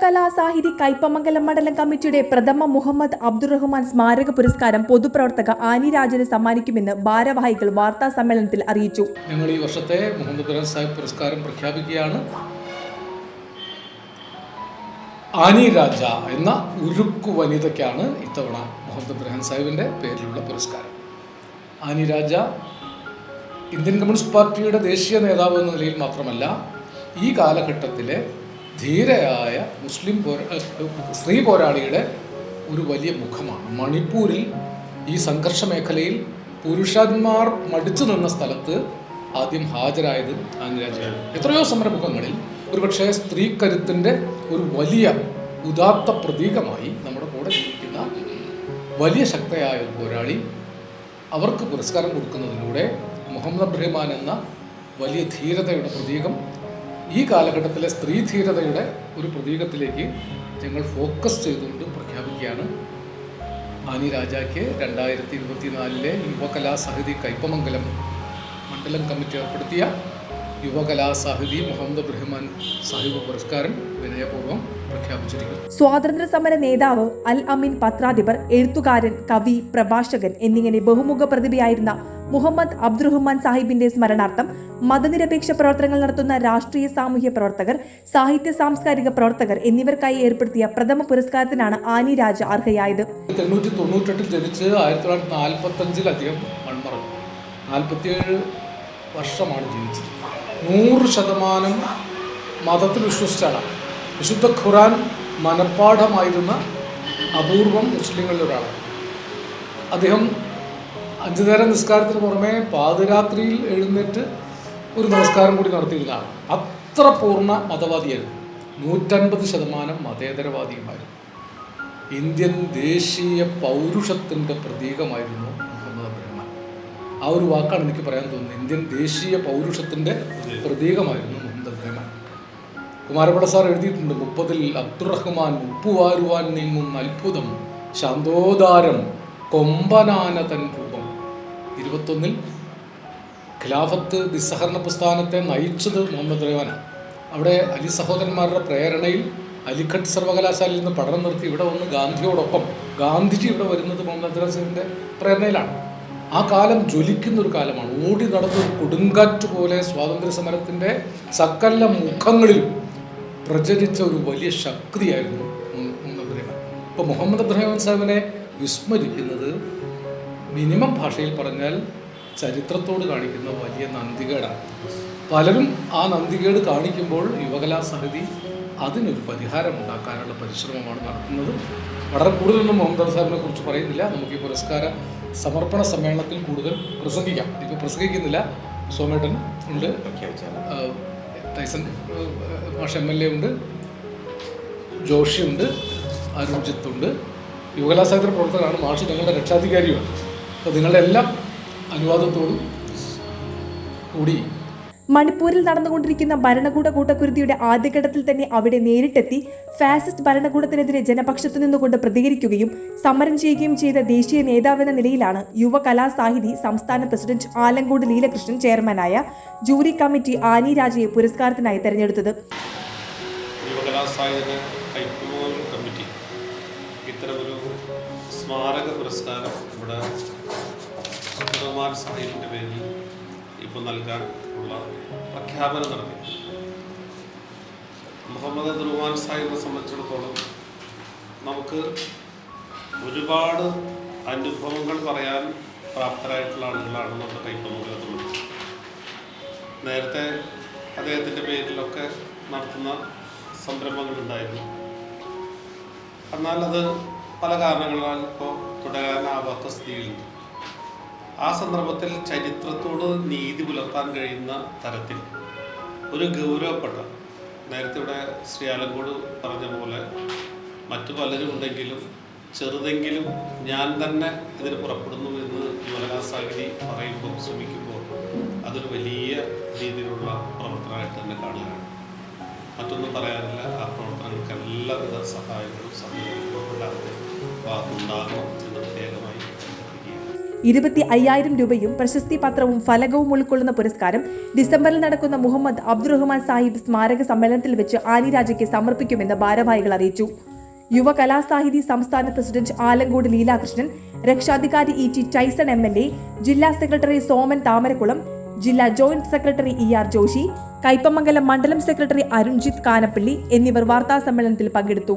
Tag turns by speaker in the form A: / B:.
A: യുവകലാ സാഹിതി കൈപ്പമംഗലം മണ്ഡലം കമ്മിറ്റിയുടെ പ്രഥമ മുഹമ്മദ് അബ്ദുറഹ്മാൻ സ്മാരക പുരസ്കാരം പൊതുപ്രവർത്തക ആനി രാജന് സമ്മാനിക്കുമെന്ന് ഭാരവാഹികൾ വാർത്താ സമ്മേളനത്തിൽ അറിയിച്ചു.
B: ഞങ്ങൾ ഈ വർഷത്തെ മുഹമ്മദ് സാഹിബ് പുരസ്കാരം പ്രഖ്യാപിക്കുകയാണ്. ആനി രാജ എന്ന ഉരുക്കു വനിതയ്ക്കാണ് ഇത്തവണ മുഹമ്മദ് ഇബ്രാഹിം സാഹിബിന്റെ പേരിലുള്ള പുരസ്കാരം. ആനി രാജ ഇന്ത്യൻ കമ്മ്യൂണിസ്റ്റ് പാർട്ടിയുടെ ദേശീയ നേതാവ് എന്ന നിലയിൽ മാത്രമല്ല ഈ കാലഘട്ടത്തിലെ ധീരയായ മുസ്ലിം പോരാ സ്ത്രീ പോരാളിയുടെ ഒരു വലിയ മുഖമാണ്. മണിപ്പൂരിൽ ഈ സംഘർഷ മേഖലയിൽ പുരുഷന്മാർ മടിച്ചു നിന്ന സ്ഥലത്ത് ആദ്യം ഹാജരായത് ആനിരാജയാണ് എത്രയോ സമരമുഖങ്ങളിൽ ഒരുപക്ഷെ സ്ത്രീക്കരുത്തിന്റെ ഒരു വലിയ ഉദാത്ത പ്രതീകമായി നമ്മുടെ കൂടെ ജീവിക്കുന്ന വലിയ ശക്തയായ ഒരു പോരാളി അവർക്ക് പുരസ്കാരം കൊടുക്കുന്നതിലൂടെ മുഹമ്മദ് അബ്രഹിമാൻ എന്ന വലിയ ധീരതയുടെ പ്രതീകം ഈ കാലഘട്ടത്തിലെ സ്ത്രീ ധീരതയുടെ ഒരു പ്രതീകത്തിലേക്ക് ഞങ്ങൾ ഫോക്കസ് ചെയ്തുകൊണ്ട് പ്രഖ്യാപിക്കുകയാണ്. ആനി രാജാക്ക് രണ്ടായിരത്തി ഇരുപത്തിനാലിലെ യുവകലാസാഹിതി കൈപ്പമംഗലം മണ്ഡലം കമ്മിറ്റി ഏർപ്പെടുത്തിയ യുവകലാസാഹിതി മുഹമ്മദ് റഹ്മാൻ സാഹിബ് പുരസ്കാരം വിനയപൂർവം പ്രഖ്യാപിച്ചിരിക്കുന്നു.
A: സ്വാതന്ത്ര്യ സമര നേതാവ് അൽ അമീൻ പത്രാധിപർ എഴുത്തുകാരൻ കവി പ്രഭാഷകൻ എന്നിങ്ങനെ ബഹുമുഖ പ്രതിഭയായിരുന്ന മുഹമ്മദ് അബ്ദുറഹ്മാൻ സാഹിബിന്റെ സ്മരണാർത്ഥം മതനിരപേക്ഷ പ്രവർത്തനങ്ങൾ നടത്തുന്ന രാഷ്ട്രീയ സാമൂഹ്യ പ്രവർത്തകർ സാഹിത്യ സാംസ്കാരിക പ്രവർത്തകർ എന്നിവർക്കായി ഏർപ്പെടുത്തിയ പ്രഥമ പുരസ്കാരത്തിനാണ് ആനി രാജ അർഹയായത്.
B: അദ്ദേഹം മൺമറഞ്ഞു. നാൽപ്പത്തിയേഴ് വർഷമാണ് ജീവിച്ചത് നൂറ് ശതമാനം മതത്തിൽ വിശ്വസിച്ചാണ് വിശുദ്ധ ഖുറാൻ മനഃപ്പാഠമായിരുന്ന അപൂർവം മുസ്ലിങ്ങളിൽ ഒരാളാണ് അദ്ദേഹം അഞ്ചു നേരം നിസ്കാരത്തിന് പുറമെ പാതിരാത്രിയിൽ എഴുന്നേറ്റ് ഒരു നമസ്കാരം കൂടി നടത്തിയിരുന്നതാണ് അത്ര പൂർണ മതവാദിയായിരുന്നു. നൂറ്റൻപത് ശതമാനം മതേതരവാദിയുമായിരുന്നു. ഇന്ത്യൻ ദേശീയ പൗരുഷത്തിന്റെ പ്രതീകമായിരുന്നു മുഹമ്മദ് അബ്രഹ്മാൻ ആ ഒരു വാക്കാണ് എനിക്ക് പറയാൻ തോന്നുന്നത്. ഇന്ത്യൻ ദേശീയ പൗരുഷത്തിന്റെ പ്രതീകമായിരുന്നു മുഹമ്മദ് അബ്രഹ്മാൻ കുമാരപിള്ള സാർ എഴുതിയിട്ടുണ്ട് മുപ്പതിൽ അബ്ദുറഹ്മാൻ ഉപ്പുവാരുവാൻ നീങ്ങുന്ന അത്ഭുതം ശാന്തോദാരം കൊമ്പനാന തൻ ഇരുപത്തൊന്നിൽ ഖിലാഫത്ത് നിസ്സഹരണ പ്രസ്ഥാനത്തെ നയിച്ചത് മുഹമ്മദ് റഹ്മാനാണ് അവിടെ അലി സഹോദരന്മാരുടെ പ്രേരണയിൽ അലിഘട്ട് സർവകലാശാലയിൽ നിന്ന് പഠനം നിർത്തി ഇവിടെ വന്ന് ഗാന്ധിയോടൊപ്പം ഗാന്ധിജി ഇവിടെ വരുന്നത് മുഹമ്മദ് റഹ്മാന്റെ പ്രേരണയിലാണ്. ആ കാലം ജ്വലിക്കുന്ന ഒരു കാലമാണ്. ഓടി നടന്ന ഒരു കൊടുങ്കാറ്റ് പോലെ സ്വാതന്ത്ര്യ സമരത്തിന്റെ സകല മുഖങ്ങളിലും പ്രചരിച്ച ഒരു വലിയ ശക്തിയായിരുന്നു മുഹമ്മദ് റഹ്മാൻ ഇപ്പോൾ മുഹമ്മദ് റഹ്മാൻ സാഹിബിനെ വിസ്മരിക്കുന്നത് മിനിമം ഭാഷയിൽ പറഞ്ഞാൽ ചരിത്രത്തോട് കാണിക്കുന്ന വലിയ നന്ദികേടാണ്. പലരും ആ നന്ദികേട് കാണിക്കുമ്പോൾ യുവകലാ സമിതി അതിനൊരു പരിഹാരം ഉണ്ടാക്കാനുള്ള പരിശ്രമമാണ് നടത്തുന്നത്. വളരെ കൂടുതലൊന്നും മുഹമ്മദ് സാഹിബിനെ കുറിച്ച് പറയുന്നില്ല. നമുക്ക് ഈ പുരസ്കാര സമർപ്പണ സമ്മേളനത്തിൽ കൂടുതൽ പ്രസംഗിക്കാം. ഇപ്പോൾ പ്രസംഗിക്കുന്നില്ല. സോമേട്ടൻ ഉണ്ട്. ടൈസൺ മാഷ് എം എൽ എ ഉണ്ട്. ജോഷിയുണ്ട് അരുൺജിത്തുണ്ട് യുവകലാസാഹിത്യ പ്രവർത്തകരാണ്. മാഷ് ഞങ്ങളുടെ രക്ഷാധികാരിയുമാണ്. അപ്പോൾ നിങ്ങളുടെ എല്ലാ അനുവാദത്തോടും കൂടി
A: മണിപ്പൂരിൽ നടന്നുകൊണ്ടിരിക്കുന്ന ഭരണകൂട കൂട്ടക്കുരുതിയുടെ ആദ്യഘട്ടത്തിൽ തന്നെ അവിടെ നേരിട്ടെത്തി ഫാസിസ്റ്റ് ഭരണകൂടത്തിനെതിരെ ജനപക്ഷത്തു നിന്നുകൊണ്ട് പ്രതികരിക്കുകയും സമരം ചെയ്യുകയും ചെയ്ത ദേശീയ നേതാവെന്ന നിലയിലാണ് യുവ കലാസാഹിതി സംസ്ഥാന പ്രസിഡന്റ് ആലങ്കോട് ലീലകൃഷ്ണൻ ചെയർമാനായ ജൂറി കമ്മിറ്റി ആനി രാജയെ പുരസ്കാരത്തിനായി തെരഞ്ഞെടുത്തത്.
C: ഇത്തരമൊരു സ്മാരക പുരസ്കാരം ഇവിടെ അബ്ദുറഹ്മാൻ സാഹിബിന്റെ പേരിൽ ഇപ്പോൾ നൽകാൻ ഉള്ള പ്രഖ്യാപനം നടത്തി. മുഹമ്മദ് ദുർവാൻ സാഹിബിനെ സംബന്ധിച്ചിടത്തോളം നമുക്ക് ഒരുപാട് അനുഭവങ്ങൾ പറയാൻ പ്രാപ്തരായിട്ടുള്ള ആളുകളാണ് നമ്മുടെ കൈപ്പമംഗലത്തുള്ളത് നേരത്തെ അദ്ദേഹത്തിന്റെ പേരിലൊക്കെ നടത്തുന്ന സംരംഭങ്ങളുണ്ടായിരുന്നു. എന്നാൽ അത് പല കാരണങ്ങളാൽ ഇപ്പോൾ തുടരാനാവാത്ത സ്ഥിതിയിലുണ്ട്. ആ സന്ദർഭത്തിൽ ചരിത്രത്തോട് നീതി പുലർത്താൻ കഴിയുന്ന തരത്തിൽ ഒരു ഗൗരവപ്പെട്ട നേരത്തെ ഇവിടെ ശ്രീ ആലങ്കോട് പറഞ്ഞ പോലെ മറ്റു പലരും ഉണ്ടെങ്കിലും ചെറുതെങ്കിലും ഞാൻ തന്നെ ഇതിന് പുറപ്പെടുന്നു എന്ന് യുവകലാസാഹിതി പറയുമ്പോൾ ശ്രമിക്കുമ്പോൾ അതൊരു വലിയ രീതിയിലുള്ള പ്രവർത്തനമായിട്ട് തന്നെ കാണുകയാണ്. മറ്റൊന്നും പറയാനില്ല. ആ പ്രവർത്തനങ്ങൾക്ക് എല്ലാവിധ സഹായങ്ങളും സഹകരണങ്ങളും എല്ലാവരുടെ
A: ഇരുപത്തി അയ്യായിരം രൂപയും പ്രശസ്തി പത്രവും ഫലകവും ഉൾക്കൊള്ളുന്ന പുരസ്കാരം ഡിസംബറിൽ നടക്കുന്ന മുഹമ്മദ് അബ്ദുറഹ്മാൻ സാഹിബ് സ്മാരക സമ്മേളനത്തിൽ വെച്ച് ആലി രാജയ്ക്ക് സമർപ്പിക്കുമെന്ന് ഭാരവാഹികൾ അറിയിച്ചു. യുവ കലാസാഹിതി സംസ്ഥാന പ്രസിഡന്റ് ആലങ്കോട് ലീലാകൃഷ്ണൻ രക്ഷാധികാരി E T Tyson M L A ജില്ലാ സെക്രട്ടറി സോമൻ താമരക്കുളം ജില്ലാ joint secretary E R Joshy Kaipamangalam മണ്ഡലം സെക്രട്ടറി അരുൺജിത്ത് കാനപ്പള്ളി എന്നിവർ വാർത്താ സമ്മേളനത്തിൽ പങ്കെടുത്തു.